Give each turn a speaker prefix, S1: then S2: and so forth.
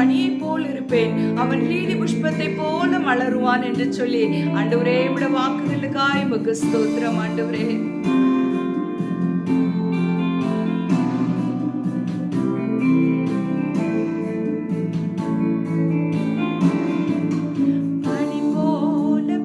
S1: பனியை போல் இருப்பேன். அவன் லீலி புஷ்பத்தை போல மலருவான் என்று சொல்லி ஆண்டவரே விட வாக்குதலுக்காய் உமக்கு ஸ்தோத்திரம் ஆண்டவரே. பனி போல